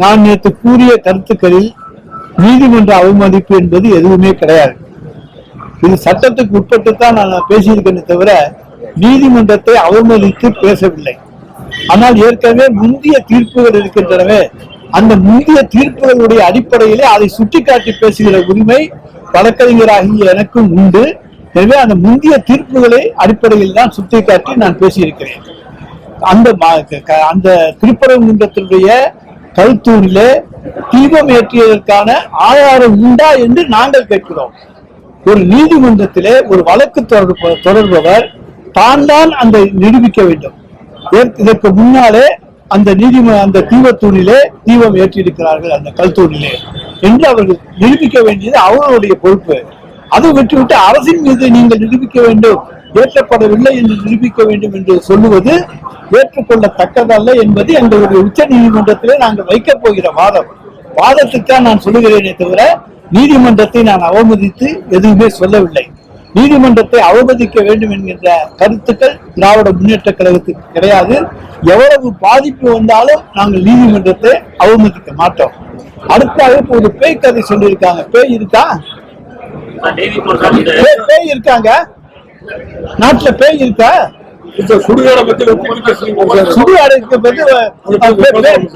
நான் நேற்று கூறிய கருத்துக்களில் நீதிமன்ற அவமதிப்பு என்பது எதுவுமே கிடையாது. இது சட்டத்துக்கு உட்பட்டு தான் நான் பேசியிருக்கேனே தவிர நீதிமன்றத்தை அவமதித்து பேசவில்லை. ஆனால் ஏற்கனவே முந்தைய தீர்ப்புகள் இருக்கின்றனவே அந்த முந்தைய தீர்ப்புகளுடைய அடிப்படையிலே அதை சுட்டிக்காட்டி பேசுகிற உரிமை வழக்கறிஞராகிய எனக்கும் உண்டு. எனவே அந்த முந்தைய தீர்ப்புகளை அடிப்படையில் தான் சுட்டிக்காட்டி நான் பேசியிருக்கிறேன். அந்த க- க- அந்த திருப்பரங்குன்றத்தினுடைய கருத்தூரிலே தீபம் ஏற்றியதற்கான ஆதாரம் உண்டா என்று நாங்கள் கேட்கிறோம். ஒரு நீதிமன்றத்திலே ஒரு வழக்கு தொடர்பு தொடர்பவர் தான் தான் அந்த நிரூபிக்க வேண்டும். இதற்கு- இதற்கு முன்னாலே அந்த நீதிம அந்த தீபத்தூணிலே தீபம் ஏற்றியிருக்கிறார்கள் அந்த கல்தூணிலே என்று அவர்கள் நிரூபிக்க வேண்டியது அவர்களுடைய பொறுப்பு. அது விட்டுவிட்டு அரசின் மீது நீங்கள் நிரூபிக்க வேண்டும். ஏற்றப்படவில்லை என்று நிரூபிக்க வேண்டும் என்று சொல்லுவது ஏற்றுக்கொள்ளத்தக்கதல்ல என்பது எங்களுடைய உச்ச நீதிமன்றத்திலே நாங்கள் வைக்கப் போகிற வாதம். வாதத்துக்காக நான் சொல்லுகிறேனே தவிர நீதிமன்றத்தை நான் அவமதித்து எதுவுமே சொல்லவில்லை. நீதிமன்றத்தை அவமதிக்க வேண்டும் என்கின்ற கருத்துக்கள் திராவிட முன்னேற்ற கழகத்துக்கு கிடையாது. எவ்வளவு பாதிப்பு வந்தாலும் நாங்கள் நீதிமன்றத்தை அவமதிக்க மாட்டோம். அடுத்தாக இப்போ ஒரு பேய் கதை சொல்லியிருக்காங்க. பேய் இருக்கா? பேய் இருக்காங்க? நாட்டுல பேய் இருக்கா. சுடுகாடுக்கு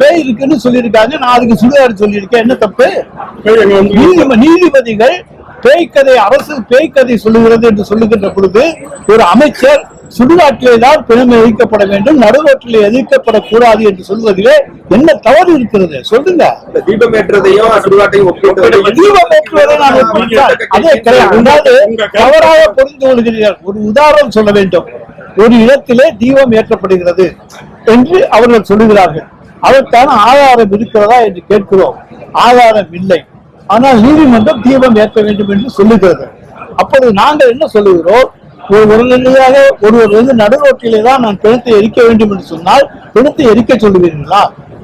பேய் இருக்குன்னு சொல்லியிருக்காங்க. நான் அதுக்கு சுடுகாடு சொல்லியிருக்கேன். என்ன தப்பு? நீதிபதிகள் பேய்க்கதை அரசு பேய்க்கதை சொல்லுகிறது என்று சொல்லுகின்ற பொழுது ஒரு அமைச்சர் சுடுகாட்டிலே தான் பிணம் எதிர்க்கப்பட வேண்டும் நடுரோட்டிலே எதிர்க்கப்படக்கூடாது என்று சொல்வதிலே என்ன தவறு இருக்கிறது? சொல்லுங்க. தீபம் ஏற்றதையும் தீபம் ஏற்றுவதை நான் அதே கிடையாது தவறாக புரிந்து கொள்கிறீர்கள். ஒரு உதாரணம் சொல்ல வேண்டும். ஒரு இடத்திலே தீபம் ஏற்றப்படுகிறது என்று அவர்கள் சொல்லுகிறார்கள். அதற்கான ஆதாரம் இருக்கிறதா என்று கேட்கிறோம். ஆதாரம் இல்லை. ஆனால் நீதிமன்றம் தீபம் ஏற்ற வேண்டும் என்று சொல்லுகிறது. அப்பொழுது நாங்கள் என்ன சொல்லுகிறோம்? ஒரு உடனடியாக ஒருவர் வந்து நடுரோட்டிலே தான் நான் பிணத்தை எரிக்க வேண்டும் என்று சொன்னால் பிணத்தை எரிக்க சொல்லுவீர்களா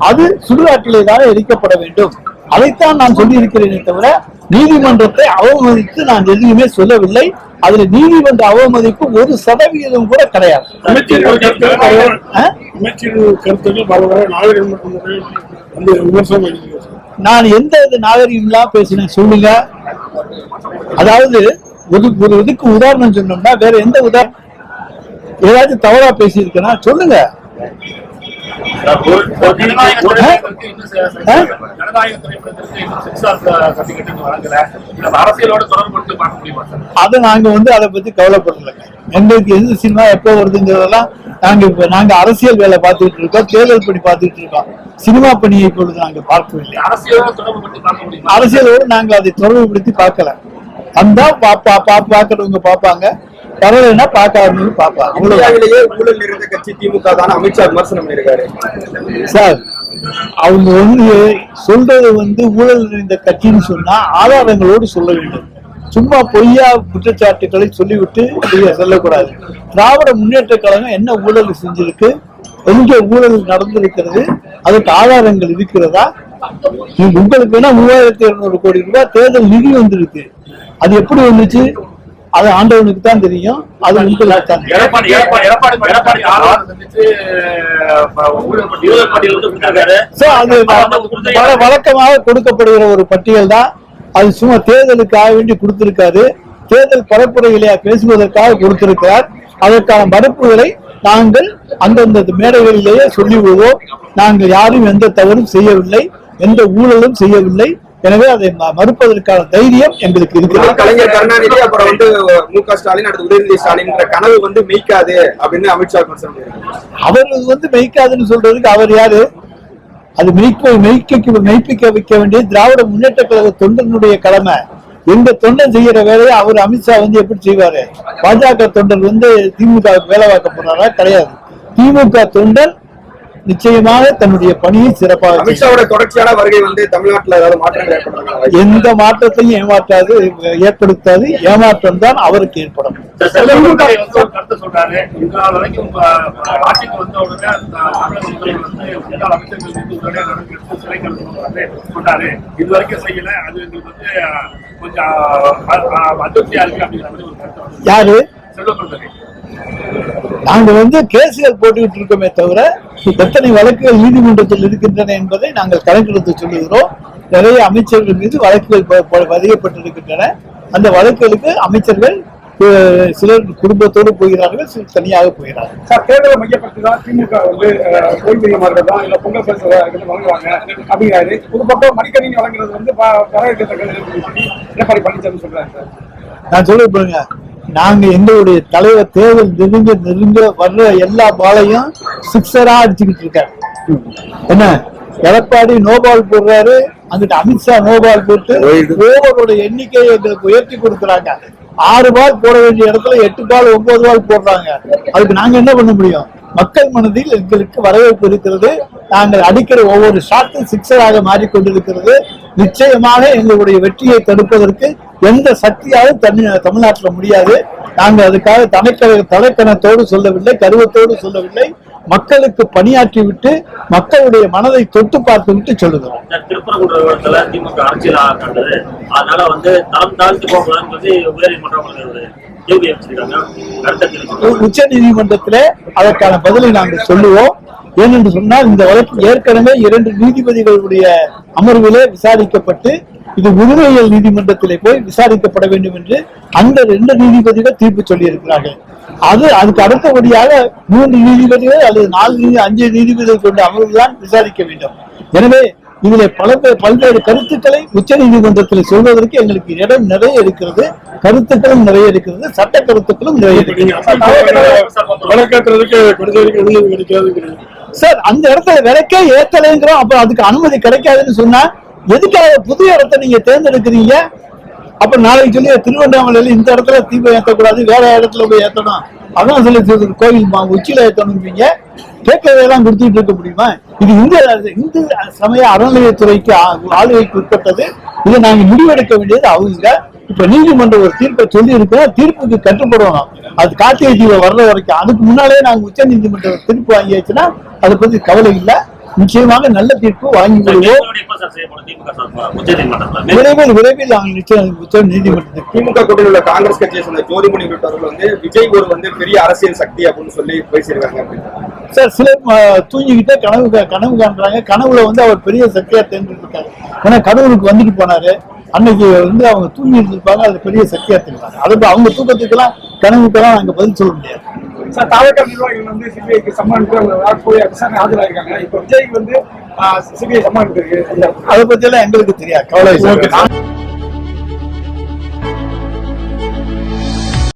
அது சுடுகாட்டிலே தான் எரிக்கப்பட வேண்டும். அதைத்தான் நான் சொல்லி இருக்கிறேனே தவிர நீதிமன்றத்தை அவமதித்து நான் எதுவுமே சொல்லவில்லை. அதுல நீதிமன்ற அவமதிப்பு ஒரு சதவிகிதம் கூட கிடையாது. அமைச்சர் கருத்துக்கள் முறையில் வந்து விமர்சனம். நான் எந்த இது நாகரிகம்லாம் பேசினேன் சொல்லுங்க. அதாவது ஒரு ஒரு இதுக்கு உதாரணம் சொன்னோம்னா வேற எந்த உதாரணம் ஏதாச்சும் தவறா பேசியிருக்கேன்னா சொல்லுங்க. அதை நாங்க வந்து அதை பத்தி கவலைப்படல. எங்களுக்கு எந்த சினிமா எப்போ வருதுங்கிறதெல்லாம் நாங்க இப்ப நாங்க அரசியல் வேலை பார்த்துட்டு இருக்கோம் தேர்தல் பணி பார்த்துட்டு இருக்கோம். சினிமா பணியை இப்பொழுது நாங்க பார்க்கவில்லை. பார்க்க அரசியலோடு நாங்க அதை தொடர்புபடுத்தி பார்க்கல. அந்த பாப்பா பா பாக்குறவங்க பார்ப்பாங்க. பரவாயில்லைன்னா பார்க்காதவங்க பார்ப்பாங்க இந்தியாவிலேயே ஊழல் நிறைந்த கட்சி திமுக தான் அமித்ஷா விமர்சனம் பண்ணியிருக்காரு. சார் அவங்க வந்து சொல்றது வந்து ஊழல் நிறைந்த கட்சின்னு சொன்னா ஆதாரங்களோடு சொல்ல வேண்டும். சும்மா பொய்யா குற்றச்சாட்டுகளை சொல்லிவிட்டு சொல்லக்கூடாது. திராவிட முன்னேற்ற கழகம் என்ன ஊழல் செஞ்சிருக்கு? எங்க ஊழல் நடந்திருக்கிறது? அதுக்கு ஆதாரங்கள் இருக்கிறதா? உங்களுக்கு வேணா மூவாயிரத்தி இருநூறு கோடி ரூபாய் தேர்தல் நிதி வந்திருக்கு. அது எப்படி வந்துச்சு? அது ஆண்டவனுக்கு தான் தெரியும். அது உங்களுக்கு தான் அது வழக்கமாக கொடுக்கப்படுகிற ஒரு பட்டியல் தான். அது சும்மா தேர்தலுக்காக வேண்டி கொடுத்திருக்காரு. தேர்தல் பரப்புரைகளை பேசுவதற்காக கொடுத்திருக்கிறார். அதற்கான மறுப்புகளை நாங்கள் அந்தந்த மேடைகளிலேயே சொல்லி விடுவோம் நாங்கள் யாரும் எந்த தவறும் செய்யவில்லை. எந்த ஊழலும் செய்யவில்லை. எனவே அதை மறுப்பதற்கான தைரியம் எங்களுக்கு இருக்கிறது. கலைஞர் கருணாநிதி அப்புறம் வந்து மு க ஸ்டாலின் அடுத்து உதயநிதி ஸ்டாலின் கனவு வந்து மெய்க்காது அப்படின்னு அமித்ஷா அவர் வந்து மெய்க்காதுன்னு சொல்றதுக்கு அவர் யாரு? அது மெய்க்க மெய்க்க மெய்ப்பிக்க வைக்க வேண்டிய திராவிட முன்னேற்ற கழக தொண்டனுடைய கடமை. எங்க தொண்டன் செய்யற வேலையை அவர் அமித்ஷா வந்து எப்படி செய்வாரு? பாஜக தொண்டர் வந்து திமுக வேலை பார்க்க போறாரா? கிடையாது. திமுக தொண்டன் நிச்சயமாக தன்னுடைய பணியை சிறப்பாக. அமித்ஷாவோட தொடர்ச்சியான வருகை வந்து தமிழ்நாட்டுல ஏதாவது மாற்றங்கள் ஏற்படுறாங்க எந்த மாற்றத்தையும் ஏமாற்றாது ஏற்படுத்தாது ஏமாற்றம் தான் அவருக்கு ஏற்படும். யாரு? செல்வகுமார் நாங்க வந்து கேசுகள் போட்டுக்கிட்டு இருக்கோமே தவிர எத்தனை வழக்குகள் நீதிமன்றத்தில் இருக்கின்றன என்பதை நாங்கள் கணக்கெடுத்து சொல்லுகிறோம். நிறைய அமைச்சர்கள் மீது வழக்குகள் பதியப்பட்டிருக்கின்றன. அந்த வழக்குகளுக்கு அமைச்சர்கள் சிலர் குடும்பத்தோடு போகிறார்கள் சிலர் தனியாக போகிறார்கள். சார் தேர்தலை மையப்படுத்தி தான் திமுக வந்து அஹ், ஓய்வூதியமா இருக்கட்டும் இல்ல பொங்கல் பரிசு வழங்குவாங்க அப்படிங்கிறாரு. ஒரு பக்கம் மடிக்கணினி வழங்குறது வந்து சொல்லி எடப்பாடி பழனிசாமி சொல்றாரு சார். நான் சொல்ல பாருங்க. நாங்க எங்களுடைய தலைவர் தேர்தல் நெருங்க நெருங்க வர்ற எல்லா பாலையும் சிக்ஸரா அடிச்சுக்கிட்டு இருக்காரு. என்ன? எடப்பாடி நோபால் போடுறாரு அங்கிட்டு அமித்ஷா நோபால் போட்டு ஓவரோட எண்ணிக்கையை எங்களுக்கு உயர்த்தி கொடுக்குறாங்க. ஆறு பால் போட வேண்டிய இடத்துல எட்டு பால் ஒன்பது பால் போடுறாங்க. அதுக்கு நாங்க என்ன பண்ண முடியும்? மக்கள் மனதில் எங்களுக்கு வரவேற்பு இருக்கிறது. நாங்கள் அடிக்கிற ஒவ்வொரு ஷாட்டும் சிக்ஸராக மாறிக்கொண்டிருக்கிறது. நிச்சயமாக எங்களுடைய வெற்றியை தடுப்பதற்கு எந்த சக்தியாலும் தனி தமிழ்நாட்டில் முடியாது. நாங்கள் அதுக்காக தலைக்க தலைக்கணத்தோடு சொல்லவில்லை கருவத்தோடு சொல்லவில்லை. மக்களுக்கு பணியாற்றி விட்டு மக்களுடைய மனதை தொட்டு பார்த்து விட்டு சொல்லுகிறோம். திருப்பரங்குன்றத்துல திமுக அரசியல் கண்டது அதனால வந்து தரம் தாழ்த்து போகலாம்னு சொல்லி கருத்தை தெரிவிச்சிருக்காங்க. உச்ச நீதிமன்றத்திலே அதற்கான பதிலை நாங்கள் சொல்லுவோம். ஏனென்று சொன்னால் இந்த வழக்கு ஏற்கனவே இரண்டு நீதிபதிகளுடைய அமர்விலே விசாரிக்கப்பட்டு இது உரிமையியல் நீதிமன்றத்திலே போய் விசாரிக்கப்பட வேண்டும் என்று அந்த ரெண்டு நீதிபதிகள் தீர்ப்பு சொல்லியிருக்கிறார்கள். அது அதுக்கு அடுத்தபடியாக மூன்று நீதிபதிகள் அல்லது நாலு நீதி அஞ்சு நீதிபதிகள் கொண்ட அமர்வு தான் விசாரிக்க வேண்டும். எனவே இதில் பல பல்வேறு கருத்துக்களை உச்ச நீதிமன்றத்தில் சொல்வதற்கு எங்களுக்கு இடம் நிறைய இருக்கிறது. கருத்துக்களும் நிறைய இருக்கிறது. சட்ட கருத்துக்களும் நிறைய இருக்கிறது. சார் அந்த இடத்துல விலைக்கே ஏத்தலைங்கிறோம். அப்புறம் அதுக்கு அனுமதி கிடைக்காதுன்னு சொன்னா எதுக்காக புது இடத்த நீங்க தேர்ந்தெடுக்கிறீங்க? அப்ப நாளைக்கு சொல்லி திருவண்ணாமலையில இந்த இடத்துல தீபம் ஏத்தக்கூடாது வேற இடத்துல போய் ஏத்தணும். அதான் சொல்லி கோயில் உச்சியில ஏத்தணும்பீங்க கேட்கறதெல்லாம் கொடுத்துட்டு இருக்க முடியுமா? இது இந்து இந்து சமய அறநிலையத்துறைக்கு ஆளுகைக்கு உட்பட்டது. இதை நாங்க முடிவெடுக்க வேண்டியது அவங்க இப்ப நீதிமன்றம் ஒரு தீர்ப்பை சொல்லி இருக்கோம் தீர்ப்புக்கு கட்டுப்படணும். அது கார்த்திகை தீபம் வர்ற வரைக்கும். அதுக்கு முன்னாலே நாங்க உச்ச நீதிமன்றம் தீர்ப்பு வாங்கியாச்சுன்னா அதை பத்தி கவலை இல்லை. நிச்சயமாக நல்ல தீர்ப்பு வாங்கி விடுவோம் விரைவில் விரைவில் நாங்கள் நிச்சயம் உச்ச நீதிமன்றத்துக்கு திமுக கூட்டணியில் உள்ள காங்கிரஸ் கட்சியை சேர்ந்த ஜோதிமணி உள்ளிட்டவர்கள் வந்து விஜய் ஒரு வந்து பெரிய அரசியல் சக்தி அப்படின்னு சொல்லி பேசியிருக்காங்க சார் அஹ், தூங்கிக்கிட்டே கனவு கனவு காண்றாங்க. கனவுல வந்து அவர் பெரிய சக்தியா தேர்ந்தெடுத்திருக்காரு. ஏன்னா கடவுளுக்கு வந்துட்டு போனாரு. அன்னைக்கு வந்து அவங்க தூங்கி இருந்திருப்பாங்க அது பெரிய சக்தியா தெரிவாங்க அது அவங்க தூக்கத்துக்கெல்லாம் கனவுக்கெல்லாம் நாங்க பதில் சொல்ல முடியாது. சார் தாவக நிர்வாகிகள் வந்து சிபிஐக்கு விசாரணை ஆஜராயிருக்காங்க. இப்போ விஜய்க்கு வந்து சிபிஐ சம்மன் இருக்கு அதை பத்தி எல்லாம் எங்களுக்கு தெரியாது. கவலை